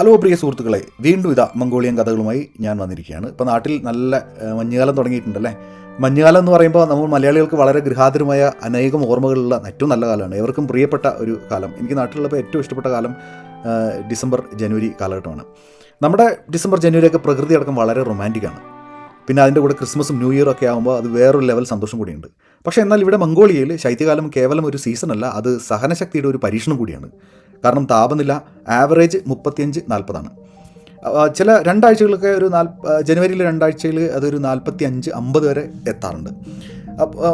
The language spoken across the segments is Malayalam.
ഹലോ പ്രിയ സുഹൃത്തുക്കളെ വീണ്ടും ഇതാ മംഗോളിയൻ കഥകളുമായി ഞാൻ വന്നിരിക്കുകയാണ്. ഇപ്പോൾ നാട്ടിൽ നല്ല മഞ്ഞുകാലം തുടങ്ങിയിട്ടുണ്ടല്ലേ? മഞ്ഞുകാലം എന്ന് പറയുമ്പോൾ നമ്മൾ മലയാളികൾക്ക് വളരെ ഗൃഹാതുരമായ അനേകം ഓർമ്മകളുള്ള ഏറ്റവും നല്ല കാലമാണ്. ഏവർക്കും പ്രിയപ്പെട്ട ഒരു കാലം. എനിക്ക് നാട്ടിലുള്ളപ്പോൾ ഏറ്റവും ഇഷ്ടപ്പെട്ട കാലം ഡിസംബർ ജനുവരി കാലഘട്ടമാണ്. നമ്മുടെ ഡിസംബർ ജനുവരിയൊക്കെ പ്രകൃതി അടക്കം വളരെ റൊമാന്റിക്കാണ് പിന്നെ അതിന്റെ കൂടെ ക്രിസ്മസും ന്യൂ ഇയറും ഒക്കെ ആകുമ്പോൾ അത് വേറൊരു ലെവൽ സന്തോഷം കൂടിയുണ്ട്. പക്ഷേ എന്നാൽ ഇവിടെ മംഗോളിയയിൽ ശൈത്യകാലം കേവലം ഒരു സീസണല്ല അത് സഹനശക്തിയുടെ ഒരു പരീക്ഷണം കൂടിയാണ്. കാരണം താപനില ആവറേജ് മുപ്പത്തിയഞ്ച് നാൽപ്പതാണ് ചില രണ്ടാഴ്ചകളൊക്കെ ഒരു നാല് ജനുവരിയിലെ രണ്ടാഴ്ചയിൽ അതൊരു നാൽപ്പത്തി അഞ്ച് അമ്പത് വരെ എത്താറുണ്ട്.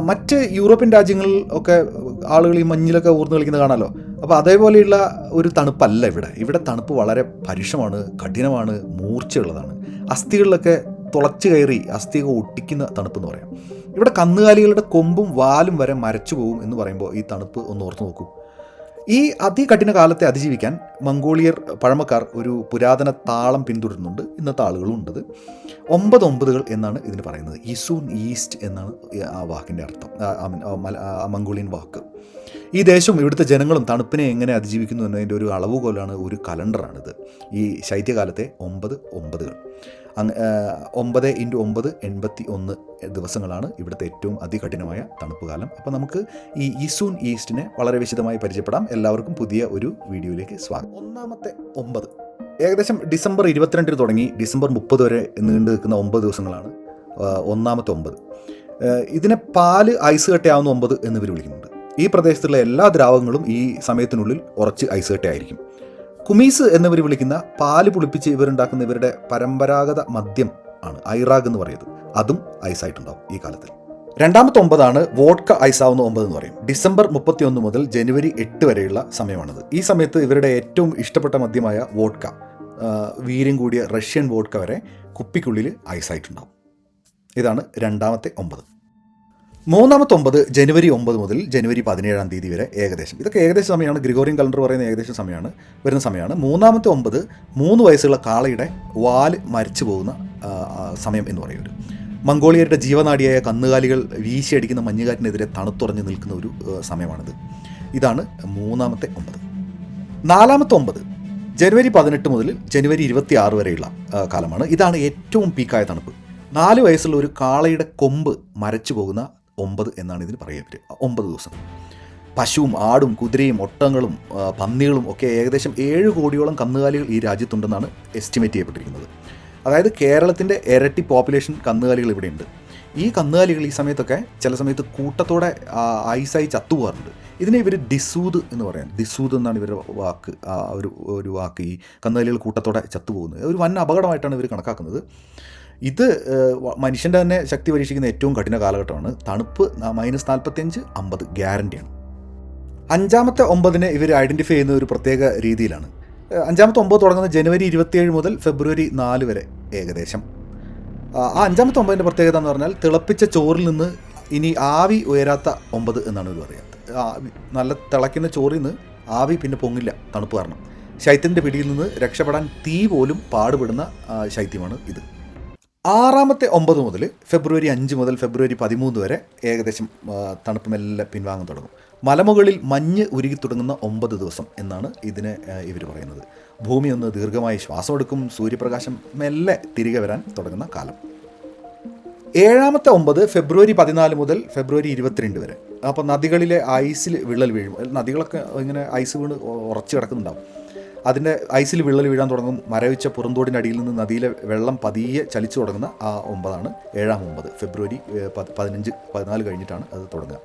മറ്റ് യൂറോപ്യൻ രാജ്യങ്ങളിൽ ഒക്കെ ആളുകൾ ഈ മഞ്ഞിലൊക്കെ ഊർന്നു കളിക്കുന്നത് കാണാമല്ലോ അപ്പോൾ അതേപോലെയുള്ള ഒരു തണുപ്പല്ല ഇവിടെ. ഇവിടെ തണുപ്പ് വളരെ പരുഷമാണ് കഠിനമാണ് മൂർച്ചയുള്ളതാണ്. അസ്ഥികളിലൊക്കെ തുളച്ചു കയറി അസ്ഥിയൊക്കെ ഒട്ടിക്കുന്ന തണുപ്പ് എന്ന് പറയാം. ഇവിടെ കന്നുകാലികളുടെ കൊമ്പും വാലും വരെ മരച്ചു പോകും എന്ന് പറയുമ്പോൾ ഈ തണുപ്പ് ഒന്ന് ഓർത്ത് നോക്കൂ. ഈ അതികഠിന കാലത്തെ അതിജീവിക്കാൻ മംഗോളിയർ പഴമക്കാർ ഒരു പുരാതന താളം പിന്തുടരുന്നുണ്ട്. ഇന്നത്തെ ആളുകളും ഉണ്ടത് ഒമ്പത് ഒമ്പതുകൾ എന്നാണ് ഇതിന് പറയുന്നത്. ഇസൂൺ ഈസ്റ്റ് എന്നാണ് ആ വാക്കിന്റെ അർത്ഥം. മംഗോളിയൻ വാക്ക്. ഈ ദേശവും ഇവിടുത്തെ ജനങ്ങളും തണുപ്പിനെ എങ്ങനെ അതിജീവിക്കുന്നു എന്നതിന്റെ ഒരു അളവുകോലാണ് ഒരു കലണ്ടറാണിത്. ഈ ശൈത്യകാലത്തെ ഒമ്പത് ഒമ്പതുകൾ. ഒമ്പത് ഇന്റു ഒമ്പത് എൺപത്തി ഒന്ന് ദിവസങ്ങളാണ് ഇവിടുത്തെ ഏറ്റവും അതികഠിനമായ തണുപ്പ് കാലം അപ്പോൾ നമുക്ക് ഈ ഈസൂൺ ഈസ്റ്റിനെ വളരെ വിശദമായി പരിചയപ്പെടാം. എല്ലാവർക്കും പുതിയ ഒരു വീഡിയോയിലേക്ക് സ്വാഗതം. ഒന്നാമത്തെ ഒമ്പത്. ഏകദേശം ഡിസംബർ ഇരുപത്തിരണ്ടിന് തുടങ്ങി ഡിസംബർ മുപ്പത് വരെ നീണ്ടു നിൽക്കുന്ന ഒമ്പത് ദിവസങ്ങളാണ് ഒന്നാമത്തെ ഒമ്പത്. ഇതിനെ പാൽ ഐസ് കട്ടയാവുന്ന ഒമ്പത് എന്നിവർ വിളിക്കുന്നുണ്ട്. ഈ പ്രദേശത്തുള്ള എല്ലാ ദ്രാവകങ്ങളും ഈ സമയത്തിനുള്ളിൽ ഉറച്ച് ഐസ് കട്ടയായിരിക്കും. കുമീസ് എന്നിവർ വിളിക്കുന്ന പാൽ പുളിപ്പിച്ച് ഇവരുണ്ടാക്കുന്ന ഇവരുടെ പരമ്പരാഗത മദ്യം ആണ് ഐറാഗ് എന്ന് പറയുന്നത്. അതും ഐസായിട്ടുണ്ടാവും ഈ കാലത്തിൽ രണ്ടാമത്തെ ഒമ്പതാണ് വോഡ്ക ഐസാവുന്ന ഒമ്പത് എന്ന് പറയും. ഡിസംബർ മുപ്പത്തിയൊന്ന് മുതൽ ജനുവരി എട്ട് വരെയുള്ള സമയമാണത്. ഈ സമയത്ത് ഇവരുടെ ഏറ്റവും ഇഷ്ടപ്പെട്ട മദ്യമായ വോഡ്ക വീര്യം കൂടിയ റഷ്യൻ വോഡ്ക വരെ കുപ്പിക്കുള്ളിൽ ഐസായിട്ടുണ്ടാവും. ഇതാണ് രണ്ടാമത്തെ ഒമ്പത്. മൂന്നാമത്തെ ഒമ്പത് ജനുവരി ഒമ്പത് മുതൽ ജനുവരി പതിനേഴാം തീയതി വരെ ഏകദേശം. ഇതൊക്കെ ഏകദേശം സമയമാണ്. ഗ്രിഗോറിയൻ കലണ്ടർ പറയുന്ന ഏകദേശം സമയമാണ്. വരുന്ന സമയമാണ്. മൂന്നാമത്തെ ഒമ്പത് മൂന്ന് വയസ്സുള്ള കാളയുടെ വാൽ മരിച്ചു പോകുന്ന സമയം എന്ന് പറയുന്നത്. മംഗോളിയരുടെ ജീവനാടിയായ കന്നുകാലികൾ വീശിയടിക്കുന്ന മഞ്ഞുകാറ്റിനെതിരെ തണുത്തുറഞ്ഞു നിൽക്കുന്ന ഒരു സമയമാണിത്. ഇതാണ് മൂന്നാമത്തെ ഒമ്പത്. നാലാമത്തെ ഒമ്പത് ജനുവരി പതിനെട്ട് മുതൽ ജനുവരി ഇരുപത്തി ആറ് വരെയുള്ള കാലമാണ്. ഇതാണ് ഏറ്റവും പീക്കായ തണുപ്പ്. നാല് വയസ്സുള്ള ഒരു കാളയുടെ കൊമ്പ് മരച്ചു പോകുന്ന ഒമ്പത് എന്നാണ് ഇതിന് പറയുക ഒമ്പത് ദിവസം. പശുവും ആടും കുതിരയും ഒട്ടങ്ങളും പന്നികളും ഒക്കെ ഏകദേശം ഏഴ് കോടിയോളം കന്നുകാലികൾ ഈ രാജ്യത്തുണ്ടെന്നാണ് എസ്റ്റിമേറ്റ് ചെയ്യപ്പെട്ടിരിക്കുന്നത്. അതായത് കേരളത്തിന്റെ ഇരട്ടി പോപ്പുലേഷൻ കന്നുകാലികൾ ഇവിടെയുണ്ട്. ഈ കന്നുകാലികൾ ഈ സമയത്തൊക്കെ ചില സമയത്ത് കൂട്ടത്തോടെ ഐസായി ചത്തുപോകാറുണ്ട്. ഇതിനെ ഇവർ ദിസൂദ് എന്ന് പറയാം. ദിസൂദ് എന്നാണ് ഇവരുടെ വാക്ക്. ഒരു ഒരു വാക്ക് ഈ കന്നുകാലികൾ കൂട്ടത്തോടെ ചത്തുപോകുന്നത്. ഒരു വൻ അപകടമായിട്ടാണ് ഇവർ കണക്കാക്കുന്നത്. ഇത് മനുഷ്യന്റെ തന്നെ ശക്തി പരീക്ഷിക്കുന്ന ഏറ്റവും കഠിന കാലഘട്ടമാണ്. തണുപ്പ് മൈനസ് നാൽപ്പത്തിയഞ്ച് അമ്പത് ഗ്യാരണ്ടിയാണ്. അഞ്ചാമത്തെ ഒമ്പതിനെ ഇവർ ഐഡന്റിഫൈ ചെയ്യുന്ന ഒരു പ്രത്യേക രീതിയിലാണ്. അഞ്ചാമത്തെ ഒമ്പത് തുടങ്ങുന്ന ജനുവരി ഇരുപത്തിയേഴ് മുതൽ ഫെബ്രുവരി നാല് വരെ ഏകദേശം. ആ അഞ്ചാമത്തെ ഒമ്പതിന്റെ പ്രത്യേകത എന്ന് പറഞ്ഞാൽ തിളപ്പിച്ച ചോറിൽ നിന്ന് ഇനി ആവി ഉയരാത്ത ഒമ്പത് എന്നാണ് ഇവർ പറയുക. നല്ല തിളയ്ക്കുന്ന ചോറിൽ നിന്ന് ആവി പിന്നെ പൊങ്ങില്ല തണുപ്പ് കാരണം. ശൈത്യത്തിന്റെ പിടിയിൽ നിന്ന് രക്ഷപ്പെടാൻ തീ പോലും പാടുപെടുന്ന ശൈത്യമാണ് ഇത്. ആറാമത്തെ ഒമ്പത് മുതൽ ഫെബ്രുവരി അഞ്ച് മുതൽ ഫെബ്രുവരി പതിമൂന്ന് വരെ ഏകദേശം തണുപ്പ് മെല്ലെ പിൻവാങ്ങാൻ തുടങ്ങും. മലമുകളിൽ മഞ്ഞ് ഉരുകി തുടങ്ങുന്ന ഒമ്പത് ദിവസം എന്നാണ് ഇതിന് ഇവർ പറയുന്നത്. ഭൂമി ഒന്ന് ദീർഘമായി ശ്വാസമെടുക്കും സൂര്യപ്രകാശം മെല്ലെ തിരികെ വരാൻ തുടങ്ങുന്ന കാലം. ഏഴാമത്തെ ഒമ്പത് ഫെബ്രുവരി പതിനാല് മുതൽ ഫെബ്രുവരി ഇരുപത്തിരണ്ട് വരെ. അപ്പോൾ നദികളിലെ ഐസിൽ വിള്ളൽ വീഴും. നദികളൊക്കെ ഇങ്ങനെ ഐസ് വീണ് ഉറച്ചു കിടക്കുന്നുണ്ടാവും. അതിന്റെ ഐസിൽ വിള്ളൽ വീഴാൻ തുടങ്ങും. മരവിച്ച പുറന്തോടിനടിയിൽ നിന്ന് നദിയിലെ വെള്ളം പതിയെ ചലിച്ചു തുടങ്ങുന്ന ആ ഒമ്പതാണ്. ഏഴാം ഒമ്പത്. ഫെബ്രുവരി പതിനഞ്ച് പതിനാല് കഴിഞ്ഞിട്ടാണ് അത് തുടങ്ങുക.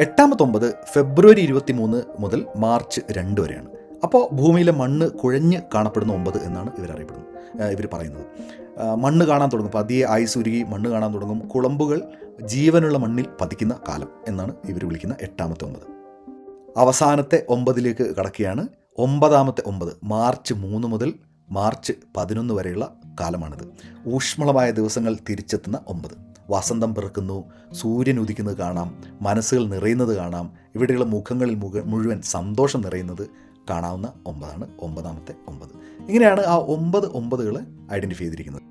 എട്ടാമത്തെ ഒമ്പത് ഫെബ്രുവരി ഇരുപത്തി മൂന്ന് മുതൽ മാർച്ച് രണ്ട് വരെയാണ്. അപ്പോൾ ഭൂമിയിലെ മണ്ണ് കുഴഞ്ഞ് കാണപ്പെടുന്ന ഒമ്പത് എന്നാണ് ഇവരറിയപ്പെടുന്നത് ഇവർ പറയുന്നത്. മണ്ണ് കാണാൻ തുടങ്ങും. പതിയെ ഐസ് ഉരുകി മണ്ണ് കാണാൻ തുടങ്ങും. കുളമ്പുകൾ ജീവനുള്ള മണ്ണിൽ പതിക്കുന്ന കാലം എന്നാണ് ഇവർ വിളിക്കുന്ന എട്ടാമത്തെ ഒമ്പത്. അവസാനത്തെ ഒമ്പതിലേക്ക് കടക്കുകയാണ്. ഒമ്പതാമത്തെ ഒമ്പത് മാർച്ച് മൂന്ന് മുതൽ മാർച്ച് പതിനൊന്ന് വരെയുള്ള കാലമാണിത്. ഊഷ്മളമായ ദിവസങ്ങൾ തിരിച്ചെത്തുന്ന ഒമ്പത്. വസന്തം പിറക്കുന്നു സൂര്യൻ ഉദിക്കുന്നത് കാണാം മനസ്സുകൾ നിറയുന്നത് കാണാം ഇവിടെയുള്ള മുഖങ്ങളിൽ മുഖ മുഴുവൻ സന്തോഷം നിറയുന്നത് കാണാവുന്ന ഒമ്പതാണ് ഒമ്പതാമത്തെ ഒമ്പത്. ഇങ്ങനെയാണ് ആ ഒമ്പത് ഒമ്പതുകൾ ഐഡന്റിഫൈ ചെയ്തിരിക്കുന്നത്.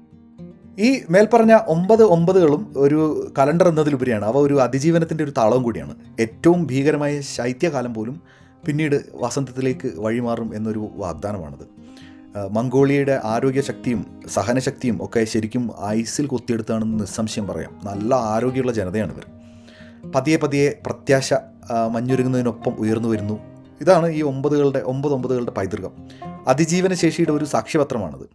ഈ മേൽപ്പറഞ്ഞ ഒമ്പത് ഒമ്പതുകളും ഒരു കലണ്ടർ എന്നതിലുപരിയാണ് അവ ഒരു അതിജീവനത്തിന്റെ ഒരു താളവും കൂടിയാണ്. ഏറ്റവും ഭീകരമായ ശൈത്യകാലം പോലും പിന്നീട് വസന്തത്തിലേക്ക് വഴിമാറും എന്നൊരു വാഗ്ദാനമാണത്. മംഗോളിയയുടെ ആരോഗ്യശക്തിയും സഹനശക്തിയും ഒക്കെ ശരിക്കും ഐസിൽ കുത്തിയെടുത്താണെന്ന് നിസ്സംശയം പറയാം. നല്ല ആരോഗ്യമുള്ള ജനതയാണ് ഇവർ. പതിയെ പതിയെ പ്രത്യാശ മഞ്ഞുരുങ്ങുന്നതിനൊപ്പം ഉയർന്നു വരുന്നു. ഇതാണ് ഈ ഒമ്പതുകളുടെ ഒമ്പത് ഒമ്പതുകളുടെ പൈതൃകം. അതിജീവനശേഷിയുടെ ഒരു സാക്ഷ്യപത്രമാണത്.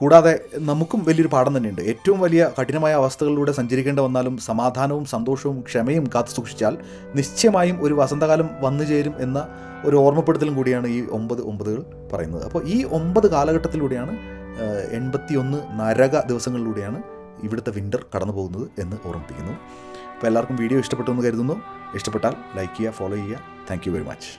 കൂടാതെ നമുക്കും വലിയൊരു പാഠം തന്നെയുണ്ട്. ഏറ്റവും വലിയ കഠിനമായ അവസ്ഥകളിലൂടെ സഞ്ചരിക്കേണ്ടി വന്നാലും സമാധാനവും സന്തോഷവും ക്ഷമയും കാത്തു സൂക്ഷിച്ചാൽ നിശ്ചയമായും ഒരു വസന്തകാലം വന്നു ചേരും എന്ന ഒരു ഓർമ്മപ്പെടുത്തലും കൂടിയാണ് ഈ ഒമ്പത് ഒമ്പതുകൾ പറയുന്നത്. അപ്പോൾ ഈ ഒമ്പത് കാലഘട്ടത്തിലൂടെയാണ് എൺപത്തിയൊന്ന് നരക ദിവസങ്ങളിലൂടെയാണ് ഇവിടുത്തെ വിന്റർ കടന്നു പോകുന്നത് എന്ന് ഓർമ്മിപ്പിക്കുന്നു. അപ്പോൾ എല്ലാവർക്കും വീഡിയോ ഇഷ്ടപ്പെട്ടു എന്ന് കരുതുന്നു. ഇഷ്ടപ്പെട്ടാൽ ലൈക്ക് ചെയ്യുക ഫോളോ ചെയ്യുക. Thank very much